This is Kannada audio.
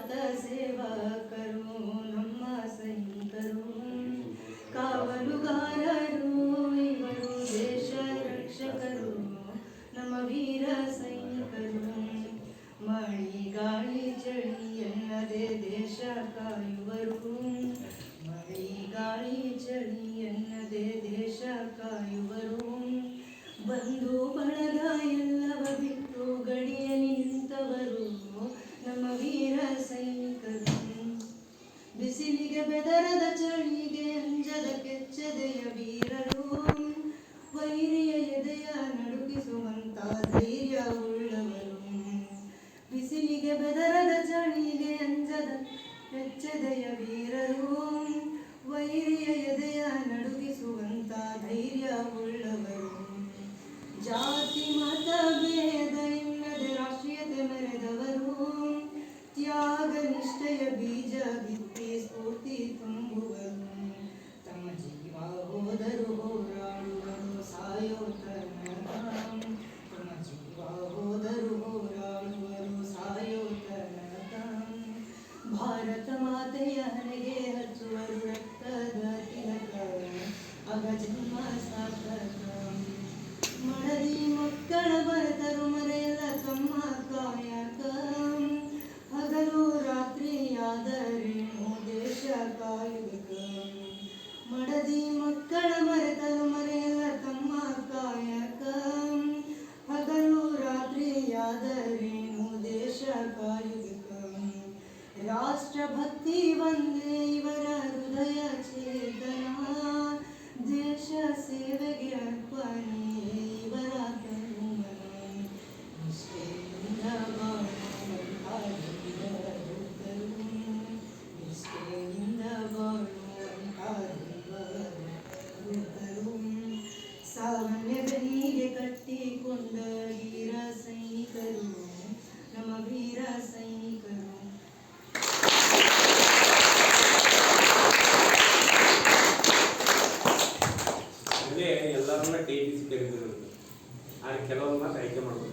माता सेवा करूँ ನಮ್ಮ ಸೈನಿಕರು ಕಾವಲುಗಾರರು ಇವರು ದೇಶ ರಕ್ಷಕರು ನಮ್ಮ ವೀರ ಸೈನಿಕರು ಮಳಿ ಗಾಳಿ ಚಳಿ ಎನ್ನದೆ ದೇಶ ಕಾಯುವರು ಮಳಿ ಗಾಳಿ ಚಳಿ ಎನ್ನದೆ ದೇಶ ಕಾಯುವರು ಬಂಧು ಹೃದಯ ನಡುಗಿಸುವಂತಹ ಧೈರ್ಯ ಉಳ್ಳವರು ಬಿಸಿಲಿಗೆ ಬೆದರದ ಚಳಿಗೆ ಅಂಜದ ಎಚ್ಚದೆಯ ವೀರರು. ಸಾರ್ಥಕ ಮಡದಿ ಮಕ್ಕಳ ಬರೆದರು ಮರೆಯಲ್ಲ ತಮ್ಮ ಕಾಯಕ ಹಗಲು ರಾತ್ರಿಯಾದರೇನು ದೇಶ ಕಾಯುವುದಕ್ಕ ಮಡದಿ ಮಕ್ಕಳ ಮರೆತರು ಮರೆಯಲ್ಲ ತಮ್ಮ ಕಾಯಕ ಹಗಲು ರಾತ್ರಿಯಾದರೇನು ದೇಶ ಕಾಯುವುದಕ್ಕ ರಾಷ್ಟ್ರಭಕ್ತಿ ಬಂದೇ ಇವರ ಹೃದಯ ಚೇತನ. ಎಲ್ಲರನ್ನ ಕೈ ಬೀಸಿ ಕರೀತಿರೋದು ಆದ್ರೆ ಕೆಲವೊಂದು ಮಾತ್ರ ಆಯ್ಕೆ ಒಳ್ಳೆಯ